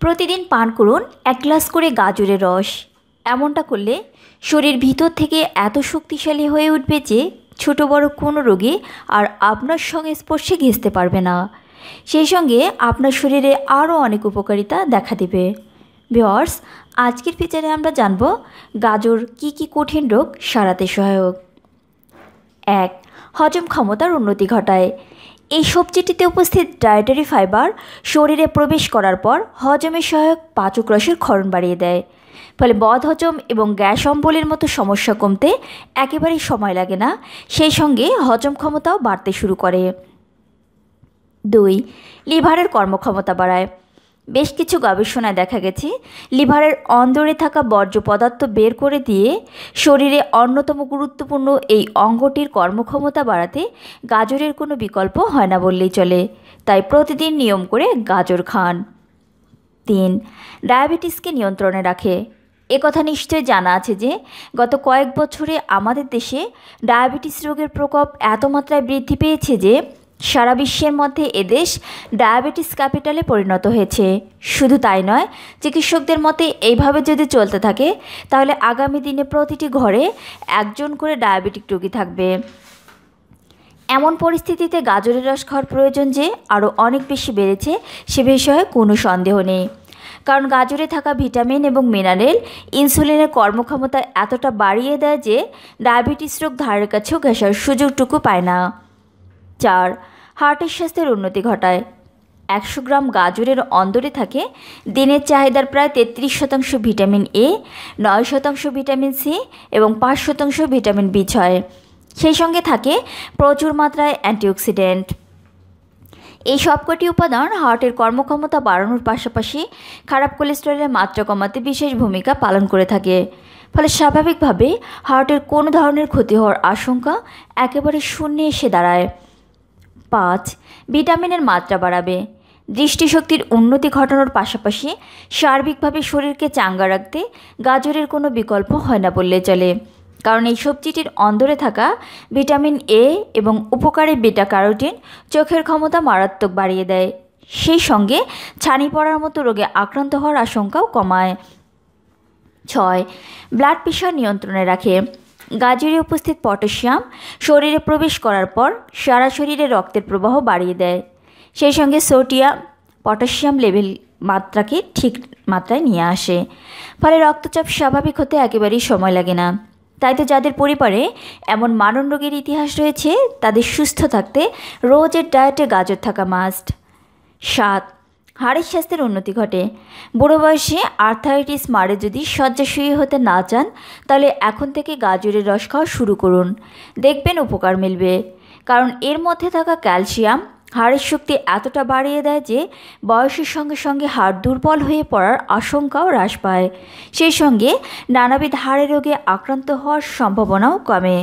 প্রতিদিন পান করুন এক গ্লাস করে গাজরের রস। এমনটা করলে শরীর ভিতর থেকে এত শক্তিশালী হয়ে উঠবে যে ছোট বড় কোনো রোগী আর আপনার সঙ্গে স্পর্শে ঘেঁচতে পারবে না। সেই সঙ্গে আপনার শরীরে আরও অনেক উপকারিতা দেখা দেবে। ভিওর্স আজকের ফিচারে আমরা জানব গাজর কি কি কঠিন রোগ সারাতে সহায়ক। এক, হজম ক্ষমতার উন্নতি ঘটায়। এই সবজিটিতে উপস্থিত ডায়েটারি ফাইবার শরীরে প্রবেশ করার পর হজমে সহায়ক পাচক রসের ক্ষরণ বাড়িয়ে দেয়। ফলে বদ হজম এবং গ্যাস অম্বলের মতো সমস্যা কমতে একেবারেই সময় লাগে না, সেই সঙ্গে হজম ক্ষমতাও বাড়তে শুরু করে। দুই, লিভারের কর্মক্ষমতা বাড়ায়। বেশ কিছু গবেষণায় দেখা গেছে, লিভারের অন্দরে থাকা বর্জ্য পদার্থ বের করে দিয়ে শরীরে অন্যতম গুরুত্বপূর্ণ এই অঙ্গটির কর্মক্ষমতা বাড়াতে গাজরের কোনো বিকল্প হয় না বললেই চলে। তাই প্রতিদিন নিয়ম করে গাজর খান। তিন, ডায়াবেটিসকে নিয়ন্ত্রণে রাখে। কথা নিশ্চয় জানা আছে যে, গত কয়েক বছরে আমাদের দেশে ডায়াবেটিস রোগের প্রকোপ এত মাত্রায় বৃদ্ধি পেয়েছে যে সারা বিশ্বের মধ্যে এদেশ ডায়াবেটিস ক্যাপিটালে পরিণত হয়েছে। শুধু তাই নয়, চিকিৎসকদের মতে এইভাবে যদি চলতে থাকে, তাহলে আগামী দিনে প্রতিটি ঘরে একজন করে ডায়াবেটিক রোগী থাকবে। এমন পরিস্থিতিতে গাজরের রস খাওয়ার প্রয়োজন যে আরও অনেক বেশি বেড়েছে, সে বিষয়ে কোনো সন্দেহ নেই। কারণ গাজরে থাকা ভিটামিন এবং মিনারেল ইনসুলিনের কর্মক্ষমতা এতটা বাড়িয়ে দেয় যে ডায়াবেটিস রোগ ধারের কাছেও ঘেঁষার সুযোগটুকু পায় না। চার হার্টের স্বাস্থ্যের উন্নতি ঘটায়। একশো গ্রাম গাজরের অন্দরে থাকে, দিনের চাহিদার প্রায় তেত্রিশ শতাংশ ভিটামিন এ, নয় শতাংশ ভিটামিন সি এবং পাঁচ শতাংশ ভিটামিন বি ছয়। সেই সঙ্গে থাকে প্রচুর মাত্রায় অ্যান্টিঅক্সিডেন্ট। এই সবকটি উপাদান হার্টের কর্মক্ষমতা বাড়ানোর পাশাপাশি খারাপ কোলেস্টেরলের মাত্রা কমাতে বিশেষ ভূমিকা পালন করে থাকে। ফলে স্বাভাবিকভাবে হার্টের কোনো ধরনের ক্ষতি হওয়ার আশঙ্কা একেবারে শূন্যে এসে দাঁড়ায়। পাঁচ ভিটামিনের মাত্রা বাড়াবে। দৃষ্টিশক্তির উন্নতি ঘটানোর পাশাপাশি সার্বিকভাবে শরীরকে চাঙ্গা রাখতে গাজরের কোনো বিকল্প হয় না বললে চলে। কারণ এই সবজিটির অন্দরে থাকা ভিটামিন এ এবং উপকারী বিটা ক্যারোটিন চোখের ক্ষমতা মারাত্মক বাড়িয়ে দেয়। সেই সঙ্গে ছানি পড়ার মতো রোগে আক্রান্ত হওয়ার আশঙ্কাও কমায়। ছয়, ব্লাড প্রেশার নিয়ন্ত্রণে রাখে। গাজরে উপস্থিত পটাশিয়াম শরীরে প্রবেশ করার পর সারা শরীরে রক্তের প্রবাহ বাড়িয়ে দেয়। সেই সঙ্গে সোডিয়াম, পটাশিয়াম লেভেল মাত্রাকে ঠিক মাত্রায় নিয়ে আসে। ফলে রক্তচাপ স্বাভাবিক হতে একেবারেই সময় লাগে না। তাই তো যাদের পরিবারে এমন মারণ রোগের ইতিহাস রয়েছে, তাদের সুস্থ থাকতে রোজের ডায়েটে গাজর থাকা মাস্ট সাত হাড়ের স্বাস্থ্যের উন্নতি ঘটে। বুড়ো বয়সে আর্থারাইটিস মারে যদি শয্যাশয়ী হতে না চান, তাহলে এখন থেকে গাজরের রস খাওয়া শুরু করুন। দেখবেন উপকার মিলবে। কারণ এর মধ্যে থাকা ক্যালসিয়াম হাড়ের শক্তি এতটা বাড়িয়ে দেয় যে বয়সের সঙ্গে সঙ্গে হাড় দুর্বল হয়ে পড়ার আশঙ্কাও হ্রাস পায়। সেই সঙ্গে নানাবিধ হাড়ের রোগে আক্রান্ত হওয়ার সম্ভাবনাও কমে।